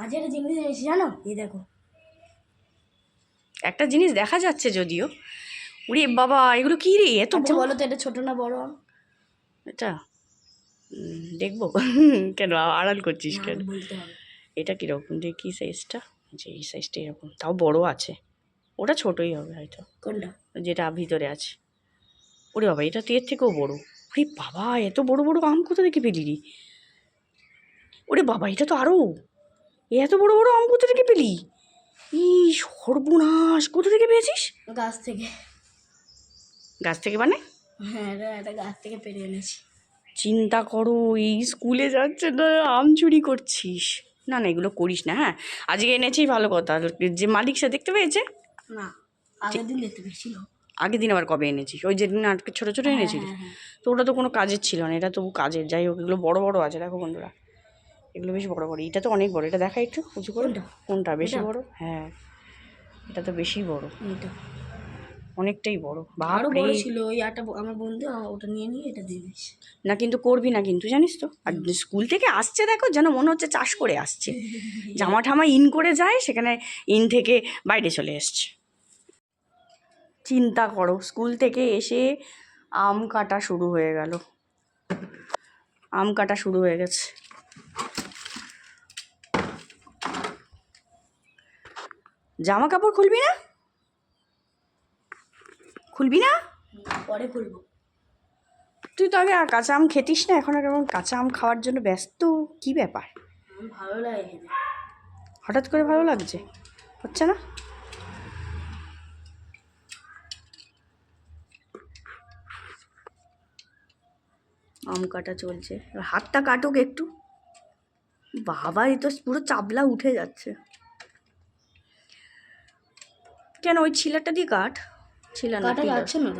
আজ একটা জিনিস জানো? এই দেখো। একটা জিনিস দেখা যাচ্ছে যদিও। উরে বাবা এগুলো কি রে? এত আচ্ছা বলো তো এটা ছোট না বড়? এটা দেখব। কেন আড়াল করছিস কেন? এটা কীরকম? দেখি সাইজটা যে এই সাইজটা এরকম। তাও বড় আছে। ওটা ছোটই হবে হয়তো। কোনটা? যেটা ভিতরে আছে। ওরে বাবা এটা তো এর থেকেও বড়। ওরে বাবা এত বড় বড় আম কোথা থেকে পেলি রে? ওরে বাবা এটা তো আরও এত বড় বড় আম কোথা থেকে পেলি? ই সর্বনাশ। কোথা থেকে পেয়েছিস? গাছ থেকে। গাছ থেকে মানে? হ্যাঁ এটা গাছ থেকে পেরে এনেছি। চিন্তা করো এই স্কুলে যাচ্ছে না আম চুরি করছিস। না না এগুলো করিস না হ্যাঁ? আজকে এনেছি ভালো কথা। যে মালিক সে দেখতে পেয়েছে? না আগের দিন দেখতে পেয়েছিল। আগের দিন আবার কবে এনেছিস? ওই যেদিন আটকে ছোটো ছোটো এনেছিস হ্যাঁ, হ্যাঁ। তো ওটা তো কোনো কাজের ছিল না এটা তবু কাজের। যাই হোক এগুলো বড় বড় আছে দেখো বন্ধুরা। এগুলো বেশ বড় বড়। এটা তো অনেক বড়। এটা দেখা একটু উঁচু করে। কোনটা? বেশি? বড়? হ্যাঁ। এটা তো বেশি বড়। এটা অনেকটাই বড়। আরও বাপরে বড় ছিল ওই একটা আমার বন্ধু ওটা নিয়ে নিয়ে এটা দিয়ে দিয়েছে না কিন্তু করবি না কিন্তু জানিস তো? আর স্কুল থেকে আসছে দেখো যেন মনে হচ্ছে চাষ করে আসছে। জামা ঠামা ইন করে যায় সেখানে ইন থেকে বাইরে চলে এসছে। চিন্তা করো স্কুল থেকে এসে আম কাটা শুরু হয়ে গেল। আম কাটা শুরু হয়ে গেছে। জামা কাপড় খুলবি না? খুলবি না? পরে খুলবো। তুই তো আগে কাঁচা আম খেতিস না এখন আর কেমন কাঁচা আম খাওয়ার জন্য ব্যস্ত? কি ব্যাপার? ভালো লাগে হঠাৎ করে ভালো লাগছে? হচ্ছে না? আম কাটা চলছে। হাতটা কাটুক একটু। বাবা এ তো পুরো চাবলা উঠে যাচ্ছে। কেন ওই ছিলাটা দিয়ে কাট? ছিলা না কাটা যাচ্ছে না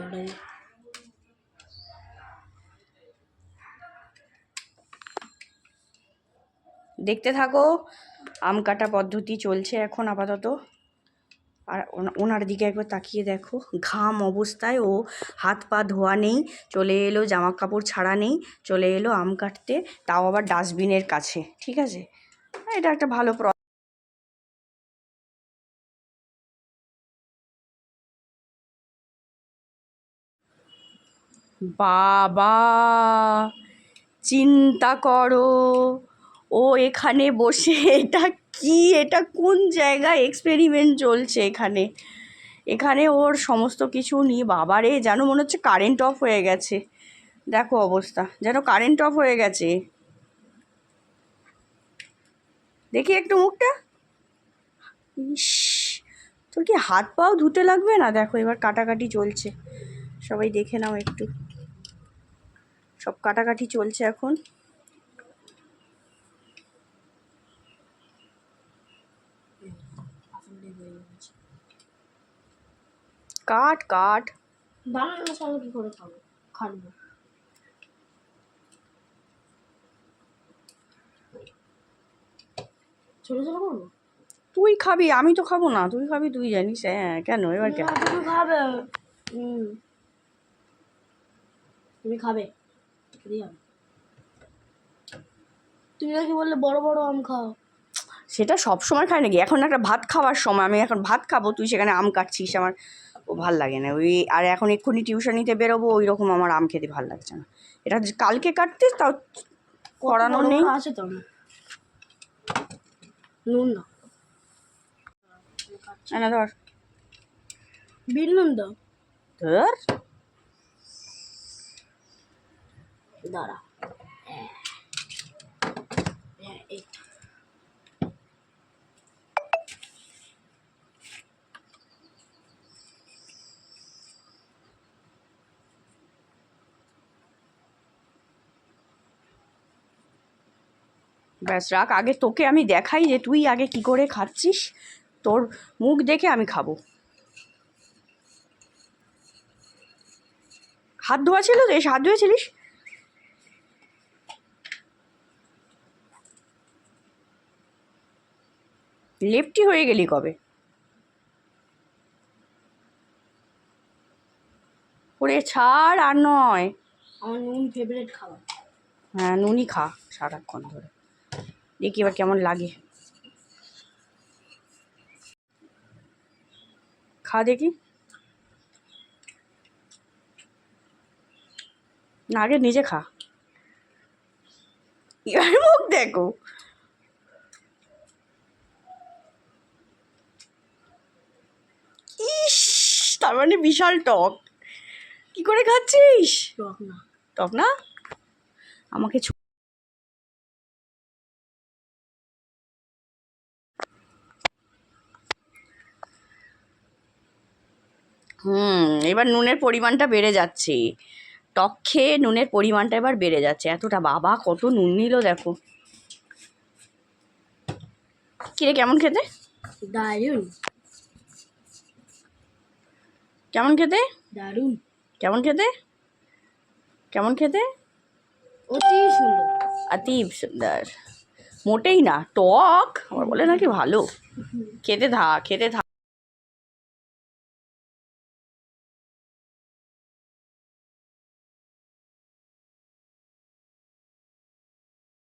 দেখতে থাকো আম কাটা পদ্ধতি চলছে এখন আপাতত। আর ওনার দিকে একবার তাকিয়ে দেখো ঘাম অবস্থায় ও হাত পা ধোয়া নেই চলে এলো জামা কাপড় ছাড়া নেই চলে এলো আম কাটতে তাও আবার ডাস্টবিনের কাছে ঠিক আছে? এটা একটা ভালো বাবা, চিন্তা করো। ও এখানে বসে, এটা কি? এটা কোন জায়গায় এক্সপেরিমেন্ট চলছে এখানে? এখানে ওর সমস্ত কিছু নিয়ে, বাবারে, যেন মনে হচ্ছে কারেন্ট অফ হয়ে গেছে। দেখো অবস্থা, যেন কারেন্ট অফ হয়ে গেছে। দেখি একটু মুখটা। ইস, তোর কি হাত পাও ধুতে লাগবে না? দেখো এবার কাটাকাটি চলছে। সবাই দেখে নাও একটু। সব কাটাকাটি চলছে এখন। কাট কাট। বানানো কি করে খাব? খাটবো ছোট ছোট করব? তুই খাবি আমি তো খাব না। তুই খাবি তুই জানিস হ্যাঁ কেন? এবার কেন? তুমি খাবে। হুম। তুমি খাবে। দিয়ে আম। তুমি নাকি বললে বড় বড় আম খাও? সেটা সব সময় খাই নাকি? এখন একটা ভাত খাওয়ার সময় আমি এখন ভাত খাব তুই সেখানে আম কাটছিস আমার ও ভালো লাগে না। ওই আর এখন এক্ষুনি টিউশন নিতে বেরোবো ওই রকম আমার আম খেতে ভালো লাগছে না। এটা কালকে কাটতে তাও করানো নেই। আছে তো? নুন না না ধর। বিন নুন দাও। ধর। দাঁড়া। হ্যাঁ, ব্যাস রাখ আগে তোকে আমি দেখাই যে তুই আগে কি করে খাচ্ছিস। তোর মুখ দেখে আমি খাব। হাত ধোয়া ছিল তো এসে হাত ধুয়েছিলিস? লেফটি হয়ে গেলি কবে? ওরে ছাড় আর নয়। আমার নুন ফেভারিট খাওয়া হ্যাঁ নুনই খা সারাক্ষণ ধরে। দেখি এবার কেমন লাগে। খা দেখি। না আগে নিজে খা। এবার মুখ দেখো। তার মানে বিশাল টক। কি করে খাচ্ছিস? টক না। টক না? আমাকে হুম এবার নুনের পরিমাণটা বেড়ে যাচ্ছে। টক খেয়ে নুনের পরিমাণটা এবার বেড়ে যাচ্ছে। এতটা বাবা কত নুন নিল দেখো। কিরে কেমন খেতে? দারুণ। কেমন খেতে? দারুণ। কেমন খেতে? কেমন খেতে? অতি সুন্দর। অতীব সুন্দর। মোটেই না টক। আমার বলে নাকি ভালো। খেতে থা খেতে থা।